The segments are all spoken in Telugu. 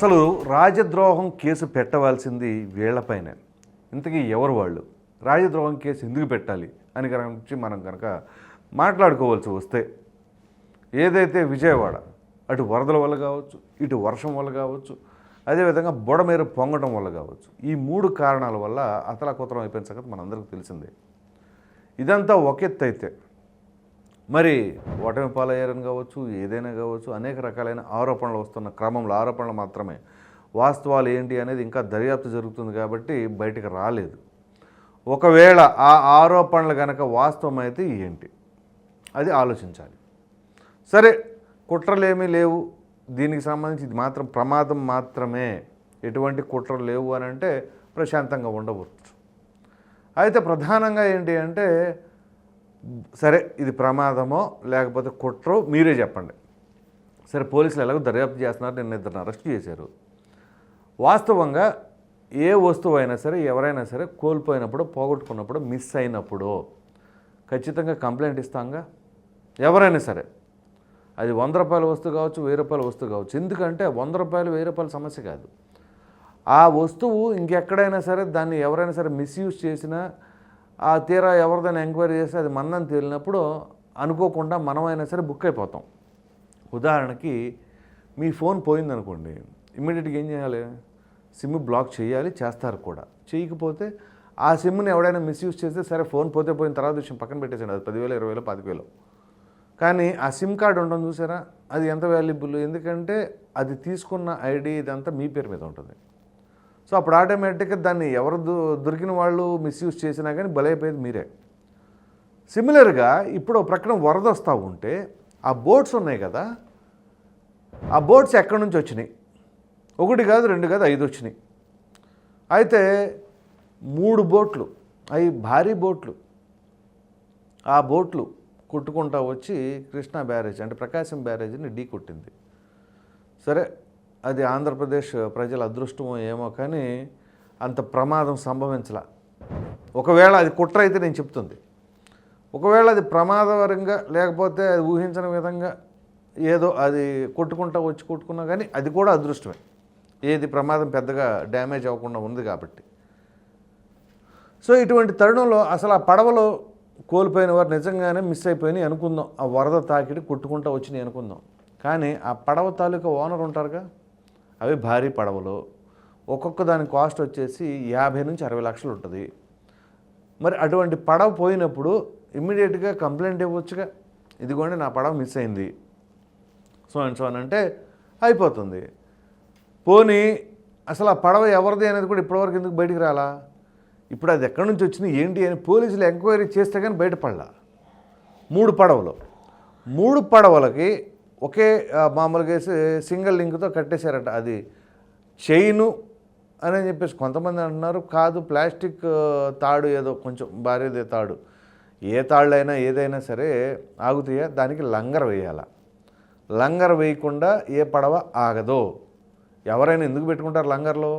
అసలు రాజద్రోహం కేసు పెట్టవలసింది వీళ్ళపైనే ఇంతకీ ఎవరు వాళ్ళు? రాజద్రోహం కేసు ఎందుకు పెట్టాలి అని గురించి మనం కనుక మాట్లాడుకోవాల్సి వస్తే ఏదైతే విజయవాడ అటు వరదల వల్ల కావచ్చు ఇటు వర్షం వల్ల కావచ్చు అదేవిధంగా బుడమేరు పొంగడం వల్ల కావచ్చు ఈ మూడు కారణాల వల్ల అతలాకుతలం అయిపోయిన సంగతి మనందరికీ తెలిసిందే. ఇదంతా ఒక ఎత్తు అయితే మరి ఓటమి పాలయ్యారని కావచ్చు ఏదైనా కావచ్చు అనేక రకాలైన ఆరోపణలు వస్తున్న క్రమంలో ఆరోపణలు మాత్రమే. వాస్తవాలు ఏంటి అనేది ఇంకా దర్యాప్తు జరుగుతుంది కాబట్టి బయటకు రాలేదు. ఒకవేళ ఆ ఆరోపణలు కనుక వాస్తవం అయితే ఏంటి? అది ఆలోచించాలి. సరే కుట్రలేమీ లేవు. దీనికి సంబంధించి ఇది మాత్రం ప్రమాదం మాత్రమే. ఎటువంటి కుట్రలు లేవు అని అంటే ప్రశాంతంగా ఉండవచ్చు. అయితే ప్రధానంగా ఏంటి అంటే సరే ఇది ప్రమాదమో లేకపోతే కుట్రో మీరే చెప్పండి. సరే పోలీసులు ఎలాగో దర్యాప్తు చేస్తున్నారు నిన్న ఇద్దరిని అరెస్ట్ చేశారు. వాస్తవంగా ఏ వస్తువు అయినా సరే ఎవరైనా సరే కోల్పోయినప్పుడు పోగొట్టుకున్నప్పుడు మిస్ అయినప్పుడు ఖచ్చితంగా కంప్లైంట్ ఇస్తాంగా? ఎవరైనా సరే. అది వంద రూపాయల వస్తువు కావచ్చు వెయ్యి రూపాయల వస్తువు కావచ్చు. ఎందుకంటే వంద రూపాయలు వెయ్యి రూపాయల సమస్య కాదు. ఆ వస్తువు ఇంకెక్కడైనా సరే దాన్ని ఎవరైనా సరే మిస్యూజ్ చేసినా ఆ తీరా ఎవరిదైనా ఎంక్వైరీ చేస్తే అది మన్నని తేలినప్పుడు అనుకోకుండా మనమైనా సరే బుక్ అయిపోతాం. ఉదాహరణకి మీ ఫోన్ పోయిందనుకోండి ఇమ్మీడియట్గా ఏం చేయాలి? సిమ్ బ్లాక్ చేయాలి చేస్తారు కూడా. చేయకపోతే ఆ సిమ్ని ఎవడైనా మిస్యూజ్ చేస్తే సరే ఫోన్ పోతే పోయిన తర్వాత విషయం పక్కన పెట్టేసాడు అది పదివేలు ఇరవై వేలు పదివేలు కానీ ఆ సిమ్ కార్డు ఉండడం చూసారా? అది ఎంత వాల్యుబుల్ ఎందుకంటే అది తీసుకున్న ఐడి ఇదంతా మీ పేరు మీద ఉంటుంది. సో అప్పుడు ఆటోమేటిక్గా దాన్ని ఎవరు దొరికిన వాళ్ళు మిస్యూజ్ చేసినా కానీ బలైపోయేది మీరే. సిమిలర్గా ఇప్పుడు ప్రక్కన వరద వస్తూ ఉంటే ఆ బోట్స్ ఉన్నాయి కదా ఆ బోట్స్ ఎక్కడి నుంచి వచ్చినాయి? ఒకటి కాదు రెండు కాదు ఐదు వచ్చినాయి. అయితే మూడు బోట్లు అవి భారీ బోట్లు ఆ బోట్లు కొట్టుకుంటా వచ్చి కృష్ణా బ్యారేజ్ అంటే ప్రకాశం బ్యారేజ్ని ఢీ కొట్టింది. సరే అది ఆంధ్రప్రదేశ్ ప్రజల అదృష్టమో ఏమో కానీ అంత ప్రమాదం సంభవించలా. ఒకవేళ అది కుట్ర అయితే నేను చెప్తుంది. ఒకవేళ అది ప్రమాదవరంగా లేకపోతే అది ఊహించని విధంగా ఏదో అది కొట్టుకుంటా వచ్చి కొట్టుకున్నా కానీ అది కూడా అదృష్టమే. ఏది ప్రమాదం పెద్దగా డ్యామేజ్ అవ్వకుండా ఉంది కాబట్టి. సో ఇటువంటి తరుణంలో అసలు ఆ పడవలో కోల్పోయిన వారు నిజంగానే మిస్ అయిపోయినాయి అనుకుందాం. ఆ వరద తాకిడి కొట్టుకుంటా వచ్చినాయి అనుకుందాం. కానీ ఆ పడవ తాలూకా ఓనర్ ఉంటారుగా? అవి భారీ పడవలు. ఒక్కొక్క దాని కాస్ట్ వచ్చేసి యాభై నుంచి అరవై లక్షలు ఉంటుంది. మరి అటువంటి పడవ పోయినప్పుడు ఇమ్మీడియట్గా కంప్లైంట్ ఇవ్వచ్చుగా. ఇదిగోండి నా పడవ మిస్ అయింది. సో అండ్ సో అని అంటే అయిపోతుంది. పోనీ అసలు ఆ పడవ ఎవరిది అనేది కూడా ఇప్పటివరకు ఎందుకు బయటికి రాలా? ఇప్పుడు అది ఎక్కడి నుంచి వచ్చింది ఏంటి అని పోలీసులు ఎంక్వైరీ చేస్తే కానీ బయటపడలా. మూడు పడవలు. మూడు పడవలకి ఒకే మామూలుగా వేసి సింగిల్ లింక్తో కట్టేశారట అది. చైను అని చెప్పేసి కొంతమంది అంటున్నారు కాదు ప్లాస్టిక్ తాడు ఏదో కొంచెం భారీదే తాడు. ఏ తాళ్ళైనా ఏదైనా సరే ఆగుతాయా? దానికి లంగర్ వేయాల? లంగర్ వేయకుండా ఏ పడవ ఆగదో. ఎవరైనా ఎందుకు పెట్టుకుంటారు లంగర్లో?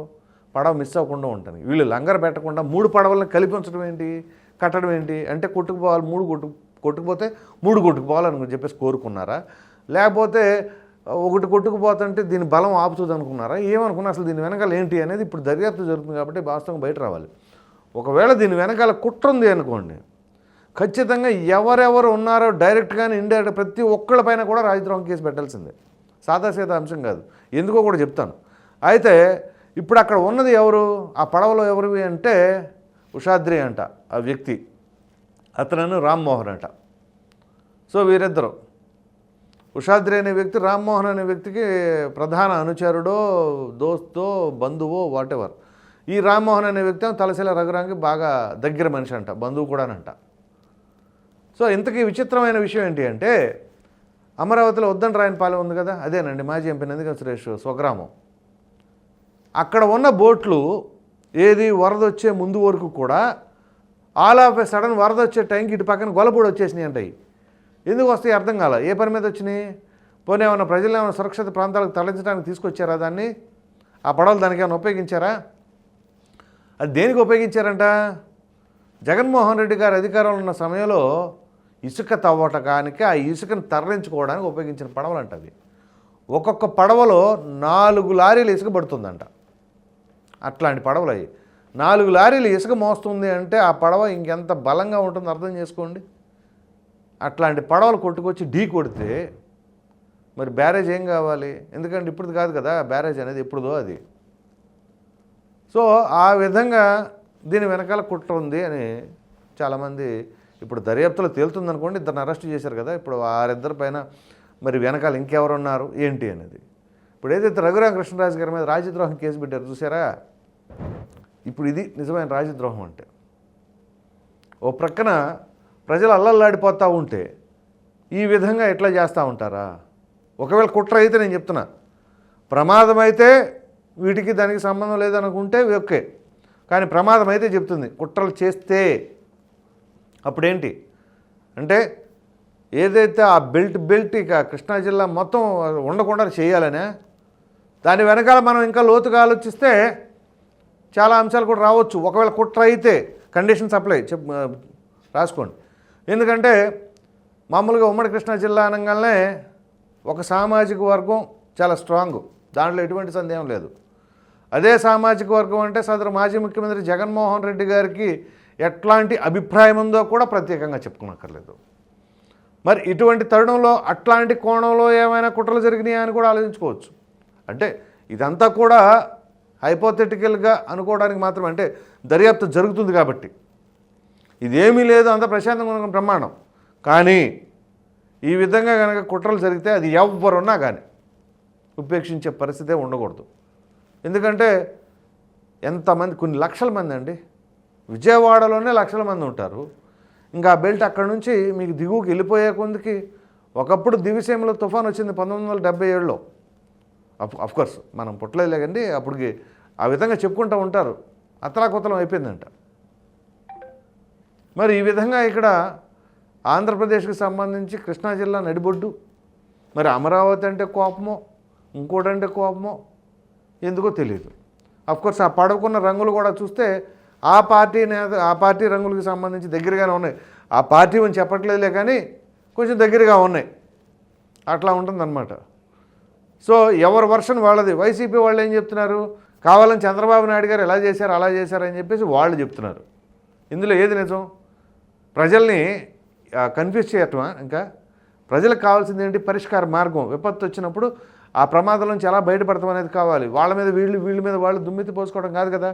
పడవ మిస్ అవ్వకుండా ఉంటుంది. వీళ్ళు లంగర్ పెట్టకుండా మూడు పడవలను కలిపి ఉంచడం ఏంటి? కట్టడం ఏంటి? అంటే కొట్టుకుపోవాలి మూడు కొట్టు కొట్టుకుపోతే మూడు కొట్టుకుపోవాలని చెప్పేసి కోరుకున్నారా? లేకపోతే ఒకటి కొట్టుకుపోతుంటే దీని బలం ఆపుతుంది అనుకున్నారా? ఏమనుకున్నా అసలు దీని వెనకాల ఏంటి అనేది ఇప్పుడు దర్యాప్తు జరుగుతుంది కాబట్టి వాస్తవం బయట రావాలి. ఒకవేళ దీని వెనకాల కుట్ర ఉంది అనుకోండి ఖచ్చితంగా ఎవరెవరు ఉన్నారో డైరెక్ట్ కానీ ఇండైరెక్ట్ ప్రతి ఒక్కళ్ళపైన కూడా రాజద్రోహం కేసు పెట్టాల్సిందే. సాదాసీదా అంశం కాదు. ఎందుకో కూడా చెప్తాను. అయితే ఇప్పుడు అక్కడ ఉన్నది ఎవరు? ఆ పడవలో ఎవరివి అంటే ఉషాద్రి అంట ఆ వ్యక్తి. అతను రామ్మోహన్ అంట. సో వీరిద్దరు. ఉషాద్రి అనే వ్యక్తి రామ్మోహన్ అనే వ్యక్తికి ప్రధాన అనుచరుడో దోస్తో బంధువో వాటెవర్. ఈ రామ్మోహన్ అనే వ్యక్తి తలశీల రఘురాంకి బాగా దగ్గర మనిషి అంట బంధువు కూడానంట. సో ఇంతకీ విచిత్రమైన విషయం ఏంటి అంటే అమరావతిలో ఉద్దండరాయనపాలెం ఉంది కదా అదేనండి మాజీ ఎంపీ నందిగా సురేష్ స్వగ్రామం. అక్కడ ఉన్న బోట్లు ఏది వరద వచ్చే ముందు వరకు కూడా ఆల్ ఆఫ్ ఎ సడన్ వరద వచ్చే టైంకి ఇటు పక్కన గొలపూడి వచ్చేసినాయి అంటాయి ఎందుకు వస్తాయి అర్థం కాల? ఏ పని మీద వచ్చినాయి? పోనీ ఏమైనా ప్రజలు ఏమైనా సురక్షిత ప్రాంతాలకు తరలించడానికి తీసుకొచ్చారా దాన్ని? ఆ పడవలు దానికి ఏమైనా ఉపయోగించారా? అది దేనికి ఉపయోగించారంట? జగన్మోహన్ రెడ్డి గారు అధికారంలో ఉన్న సమయంలో ఇసుక తవ్వటకానికి ఆ ఇసుకను తరలించుకోవడానికి ఉపయోగించిన పడవలు అంట అవి. ఒక్కొక్క పడవలో నాలుగు లారీలు ఇసుక పడుతుందంట. అట్లాంటి పడవలు అవి. నాలుగు లారీలు ఇసుక మోస్తుంది అంటే ఆ పడవ ఇంకెంత బలంగా ఉంటుందో అర్థం చేసుకోండి. అట్లాంటి పడవలు కొట్టుకొచ్చి ఢీ కొడితే మరి బ్యారేజ్ ఏం కావాలి? ఎందుకంటే ఇప్పుడు కాదు కదా బ్యారేజ్ అనేది ఎప్పుడుదో అది. సో ఆ విధంగా దీని వెనకాల కుట్ర ఉంది అని చాలామంది ఇప్పుడు దర్యాప్తులో తేలుతుంది అనుకోండి ఇద్దరిని అరెస్ట్ చేశారు కదా ఇప్పుడు వారిద్దరి పైన మరి వెనకాల ఇంకెవరు ఉన్నారు ఏంటి అనేది. ఇప్పుడు ఏదైతే రఘురామ కృష్ణరాజు గారి మీద రాజద్రోహం కేసు పెట్టారు చూసారా? ఇప్పుడు ఇది నిజమైన రాజద్రోహం అంటే. ఓ ప్రక్కన ప్రజలు అల్లల్లాడిపోతూ ఉంటే ఈ విధంగా ఎట్లా చేస్తూ ఉంటారా? ఒకవేళ కుట్ర అయితే నేను చెప్తున్నా. ప్రమాదం అయితే వీటికి దానికి సంబంధం లేదనుకుంటే ఓకే. కానీ ప్రమాదం అయితే చెప్తుంది. కుట్రలు చేస్తే అప్పుడేంటి? అంటే ఏదైతే ఆ బెల్ట్ బెల్ట్ ఇక కృష్ణా జిల్లా మొత్తం ఉండకుండా చేయాలనే దాని వెనకాల మనం ఇంకా లోతుగా ఆలోచిస్తే చాలా అంశాలు కూడా రావచ్చు. ఒకవేళ కుట్ర అయితే కండిషన్ సప్లై చెప్ రాసుకోండి. ఎందుకంటే మామూలుగా ఉమ్మడి కృష్ణా జిల్లా అనగానే ఒక సామాజిక వర్గం చాలా స్ట్రాంగ్. దాంట్లో ఎటువంటి సందేహం లేదు. అదే సామాజిక వర్గం అంటే సదరు మాజీ ముఖ్యమంత్రి జగన్మోహన్ రెడ్డి గారికి ఎట్లాంటి అభిప్రాయం ఉందో కూడా ప్రత్యేకంగా చెప్పుకోనక్కర్లేదు. మరి ఇటువంటి తరుణంలో అట్లాంటి కోణంలో ఏమైనా కుట్రలు జరిగినాయా అని కూడా ఆలోచించుకోవచ్చు. అంటే ఇదంతా కూడా హైపోథెటికల్గా అనుకోవడానికి మాత్రం అంటే దర్యాప్తు జరుగుతుంది కాబట్టి. ఇదేమీ లేదు అంత ప్రశాంతంగా ఉన్న ప్రమాణం కానీ ఈ విధంగా కనుక కుట్రలు జరిగితే అది ఎవరున్నా కానీ ఉపేక్షించే పరిస్థితే ఉండకూడదు. ఎందుకంటే ఎంతమంది కొన్ని లక్షల మంది అండి. విజయవాడలోనే లక్షల మంది ఉంటారు. ఇంకా ఆ బెల్ట్ అక్కడ నుంచి మీకు దిగువకి వెళ్ళిపోయే కొందికి ఒకప్పుడు దివిసీమలో తుఫాన్ వచ్చింది పంతొమ్మిది వందల డెబ్బై ఏడులో. అఫ్ కోర్స్ మనం పుట్టలేదులే కానీ అప్పటికి ఆ విధంగా చెప్పుకుంటూ ఉంటారు. అతలాకుతలం అయిపోయిందంట. మరి ఈ విధంగా ఇక్కడ ఆంధ్రప్రదేశ్కి సంబంధించి కృష్ణా జిల్లా నడిబొడ్డు. మరి అమరావతి అంటే కోపమో ఇంకోటంటే కోపమో ఎందుకో తెలియదు అఫ్కోర్స్ ఆ పడుకున్న రంగులు కూడా చూస్తే ఆ పార్టీ నేత ఆ పార్టీ రంగులకు సంబంధించి దగ్గరగానే ఉన్నాయి. ఆ పార్టీ అని చెప్పట్లేదులే కానీ కొంచెం దగ్గరగా ఉన్నాయి. అట్లా ఉంటుందన్నమాట. సో ఎవరి వర్షన్ వాళ్ళది? వైసీపీ వాళ్ళు ఏం చెప్తున్నారు? కావాలని చంద్రబాబు నాయుడు గారు ఎలా చేశారు అలా చేశారు అని చెప్పేసి వాళ్ళు చెప్తున్నారు. ఇందులో ఏది నిజం? ప్రజల్ని కన్ఫ్యూజ్ చేయటమా? ఇంకా ప్రజలకు కావాల్సింది ఏంటి? పరిష్కార మార్గం. విపత్తు వచ్చినప్పుడు ఆ ప్రమాదం నుంచి ఎలా బయటపడతాం అనేది కావాలి. వాళ్ళ మీద వీళ్ళు వీళ్ళ మీద వాళ్ళు దుమ్మెత్తి పోసుకోవడం కాదు కదా.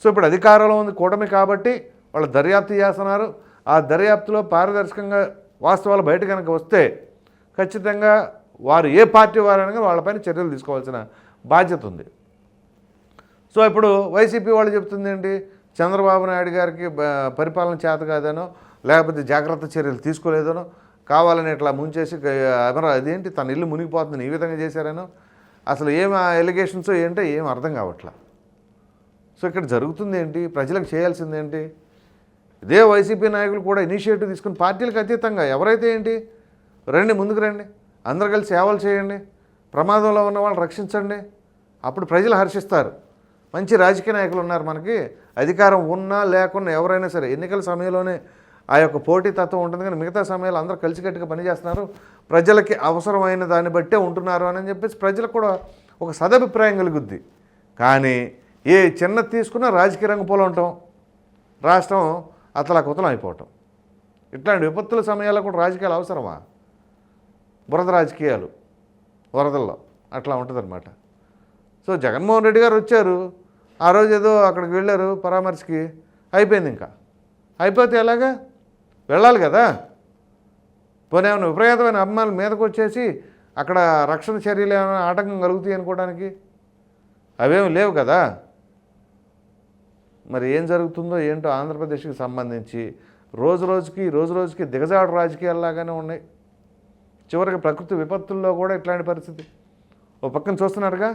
సో ఇప్పుడు అధికారంలో ఉంది కూటమి కాబట్టి వాళ్ళు దర్యాప్తు చేస్తున్నారు. ఆ దర్యాప్తులో పారదర్శకంగా వాస్తవాలు బయట కనుక వస్తే ఖచ్చితంగా వారు ఏ పార్టీ వారైనా వాళ్ళపైన చర్యలు తీసుకోవాల్సిన బాధ్యత ఉంది. సో ఇప్పుడు వైసీపీ వాళ్ళు చెప్తుంది ఏంటి? చంద్రబాబు నాయుడు గారికి పరిపాలన చేత కాదనో లేకపోతే జాగ్రత్త చర్యలు తీసుకోలేదనో కావాలని ఇట్లా ముంచేసి అమరా అదేంటి తన ఇల్లు మునిగిపోతుందని ఈ విధంగా చేశారనో అసలు ఏం ఎలిగేషన్స్ ఏంటో ఏం అర్థం కావట్లా. సో ఇక్కడ జరుగుతుంది ఏంటి? ప్రజలకు చేయాల్సింది ఏంటి? ఇదే వైసీపీ నాయకులు కూడా ఇనిషియేటివ్ తీసుకుని పార్టీలకు అతీతంగా ఎవరైతే ఏంటి? రండి ముందుకు రండి. అందరు కలిసి సేవలు చేయండి. ప్రమాదంలో ఉన్న వాళ్ళని రక్షించండి. అప్పుడు ప్రజలు హర్షిస్తారు. మంచి రాజకీయ నాయకులు ఉన్నారు మనకి. అధికారం ఉన్నా లేకున్నా ఎవరైనా సరే ఎన్నికల సమయంలోనే ఆ యొక్క పోటీ తత్వం ఉంటుంది కానీ మిగతా సమయాలు అందరూ కలిసికట్టుగా పనిచేస్తున్నారు. ప్రజలకి అవసరమైన దాన్ని బట్టే ఉంటున్నారు అని చెప్పేసి ప్రజలకు కూడా ఒక సదభిప్రాయం కలుగుద్ది. కానీ ఏ చిన్న తీసుకున్నా రాజకీయ రంగ పోలు ఉంటాం. రాష్ట్రం అతలాకుతలం అయిపోవటం. ఇట్లాంటి విపత్తుల సమయాల్లో కూడా రాజకీయాలు అవసరమా? బురద రాజకీయాలు వరదల్లో అట్లా ఉంటుందన్నమాట. సో జగన్మోహన్ రెడ్డి గారు వచ్చారు. ఆ రోజు ఏదో అక్కడికి వెళ్ళారు పరామర్శకి అయిపోయింది ఇంకా. అయిపోతే ఎలాగా? వెళ్ళాలి కదా? పోనీ ఏమైనా విపరీతమైన అమ్మాయిలు మీదకు వచ్చేసి అక్కడ రక్షణ చర్యలు ఏమైనా ఆటంకం కలుగుతాయి అనుకోవడానికి? అవేమి లేవు కదా? మరి ఏం జరుగుతుందో ఏంటో ఆంధ్రప్రదేశ్కి సంబంధించి రోజు రోజుకి రోజు రోజుకి దిగజాడు రాజకీయాల్లాగానే ఉన్నాయి. చివరికి ప్రకృతి విపత్తుల్లో కూడా ఇట్లాంటి పరిస్థితి. ఓ పక్కన చూస్తున్నారుగా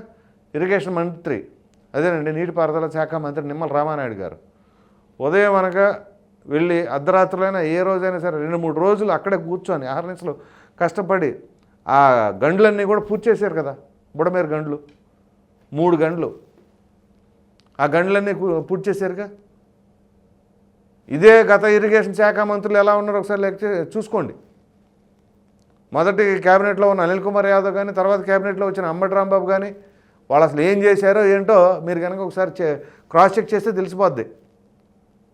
ఇరిగేషన్ మంత్రి అదేనండి నీటిపారుదల శాఖ మంత్రి నిమ్మల రామానాయుడు గారు. ఉదయం అనగా వెళ్ళి అర్ధరాత్రులైనా ఏ రోజైనా సరే రెండు మూడు రోజులు అక్కడే కూర్చొని ఆహర్నిసలు కష్టపడి ఆ గండ్లన్నీ కూడా పూర్తి చేశారు కదా బుడమేరు గండ్లు. మూడు గండ్లు. ఆ గండ్లన్నీ పూర్తి చేశారుగా? ఇదే గత ఇరిగేషన్ శాఖ మంత్రులు ఎలా ఉన్నారో ఒకసారి లెక్క చూసుకోండి. మొదటి క్యాబినెట్లో ఉన్న అనిల్ కుమార్ యాదవ్ కానీ తర్వాత క్యాబినెట్లో వచ్చిన అంబటి రాంబాబు కానీ వాళ్ళు అసలు ఏం చేశారో ఏంటో మీరు కనుక ఒకసారి చే- క్రాస్ చెక్ చేస్తే తెలిసిపోద్ది.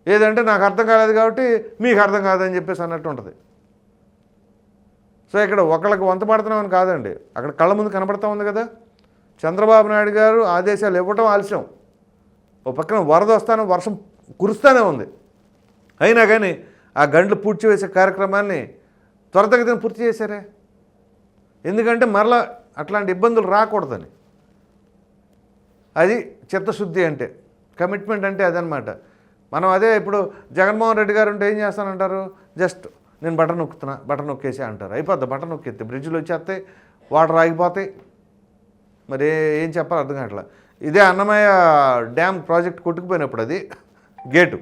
ఏదంటే నాకు అర్థం కాలేదు కాబట్టి మీకు అర్థం కాదని చెప్పేసి అన్నట్టు ఉంటుంది. సో ఇక్కడ ఒకళ్ళకి వంత పడుతున్నామని కాదండి. అక్కడ కళ్ళ ముందు కనపడతా ఉంది కదా. చంద్రబాబు నాయుడు గారు ఆదేశాలు ఇవ్వటం ఆలస్యం. ఓ పక్కన వరద వస్తాను వర్షం కురుస్తూనే ఉంది. అయినా కానీ ఆ గంటలు పూడ్చి వేసే కార్యక్రమాన్ని త్వరతగతిని పూర్తి చేశారే? ఎందుకంటే మరలా అట్లాంటి ఇబ్బందులు రాకూడదని. అది చిత్తశుద్ధి అంటే కమిట్మెంట్ అంటే అదనమాట మనం అదే ఇప్పుడు జగన్మోహన్ రెడ్డి గారు ఉంటే ఏం చేస్తానంటారు? జస్ట్ నేను బటన్ నొక్కుతున్నా బటన్ నొక్కేసి అంటారు. అయిపోద్ది బటన్ నొక్కేస్తే బ్రిడ్జ్లు వచ్చేస్తాయి వాటర్ ఆగిపోతాయి. మరి ఏం చెప్పాలి అర్థం కావట్లా. ఇదే అన్నమయ్య డ్యామ్ ప్రాజెక్ట్ కొట్టుకుపోయినప్పుడు అది గేటు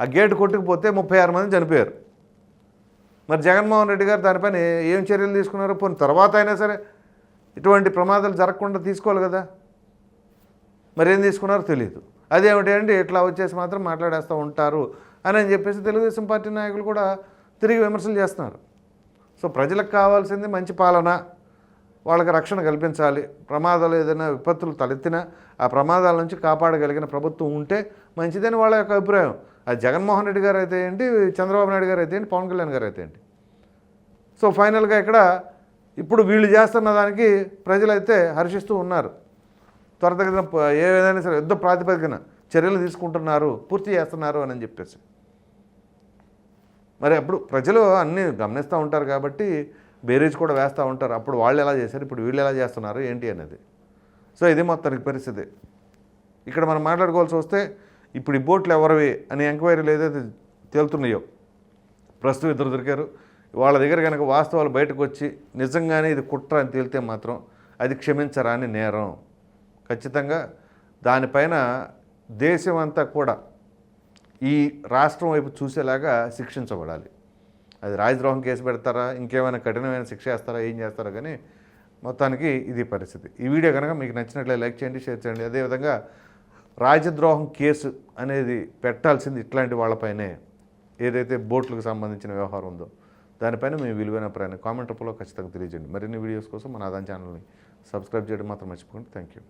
ఆ గేటు కొట్టుకుపోతే ముప్పై ఆరు మంది చనిపోయారు. మరి జగన్మోహన్ రెడ్డి గారు దానిపైన ఏం చర్యలు తీసుకున్నారు పోనీ తర్వాత అయినా సరే ఇటువంటి ప్రమాదాలు జరగకుండా తీసుకోవాలి కదా. మరి ఏం తీసుకున్నారో తెలియదు అదేమిటి అంటే ఇట్లా వచ్చేసి మాత్రం మాట్లాడేస్తూ ఉంటారు అని అని చెప్పేసి తెలుగుదేశం పార్టీ నాయకులు కూడా తిరిగి విమర్శలు చేస్తున్నారు. సో ప్రజలకు కావాల్సింది మంచి పాలన వాళ్ళకి రక్షణ కల్పించాలి. ప్రమాదాలు ఏదైనా విపత్తులు తలెత్తినా ఆ ప్రమాదాల నుంచి కాపాడగలిగిన ప్రభుత్వం ఉంటే మంచిదని వాళ్ళ యొక్క అభిప్రాయం. అది జగన్మోహన్ రెడ్డి గారు అయితే ఏంటి చంద్రబాబు నాయుడు గారు అయితే ఏంటి పవన్ కళ్యాణ్ గారు అయితే ఏంటి. సో ఫైనల్గా ఇక్కడ ఇప్పుడు వీళ్ళు చేస్తున్న దానికి ప్రజలైతే హర్షిస్తూ ఉన్నారు. త్వరతగిన ఏదైనా ఏ విధంగా సరే యుద్ధ ప్రాతిపదికన చర్యలు తీసుకుంటున్నారు పూర్తి చేస్తున్నారు అని చెప్పేసి. మరి అప్పుడు ప్రజలు అన్నీ గమనిస్తూ ఉంటారు కాబట్టి బేరీజ్ కూడా వేస్తూ ఉంటారు. అప్పుడు వాళ్ళు ఎలా చేశారు ఇప్పుడు వీళ్ళు ఎలా చేస్తున్నారు ఏంటి అనేది. సో ఇది మొత్తానికి పరిస్థితి. ఇక్కడ మనం మాట్లాడుకోవాల్సి వస్తే ఇప్పుడు ఈ బోట్లు ఎవరివి అని ఎంక్వైరీలు ఏదైతే తేలుతున్నాయో ప్రస్తుతం ఇద్దరు దొరికారు. వాళ్ళ దగ్గర కనుక వాస్తవాలు బయటకు వచ్చి నిజంగానే ఇది కుట్ర అని తేలితే మాత్రం అది క్షమించరాని నేరం. ఖచ్చితంగా దానిపైన దేశం అంతా కూడా ఈ రాష్ట్రం వైపు చూసేలాగా శిక్షించబడాలి. అది రాజద్రోహం కేసు పెడతారా? ఇంకేమైనా కఠినమైన శిక్ష వేస్తారా? ఏం చేస్తారా? కానీ మొత్తానికి ఇది పరిస్థితి. ఈ వీడియో కనుక మీకు నచ్చినట్లయితే లైక్ చేయండి షేర్ చేయండి. అదేవిధంగా రాజద్రోహం కేసు అనేది పెట్టాల్సింది ఇట్లాంటి వాళ్ళపైనే ఏదైతే బోట్లకు సంబంధించిన వ్యవహారం ఉందో దానిపైన మీ విలువైన ప్రయాణం కామెంట్ రూపంలో ఖచ్చితంగా తెలియజేయండి. మరిన్ని వీడియోస్ కోసం మన ఆదాన్ ఛానల్ని సబ్స్క్రైబ్ చేయడం మాత్రం మర్చిపోకండి. Thank you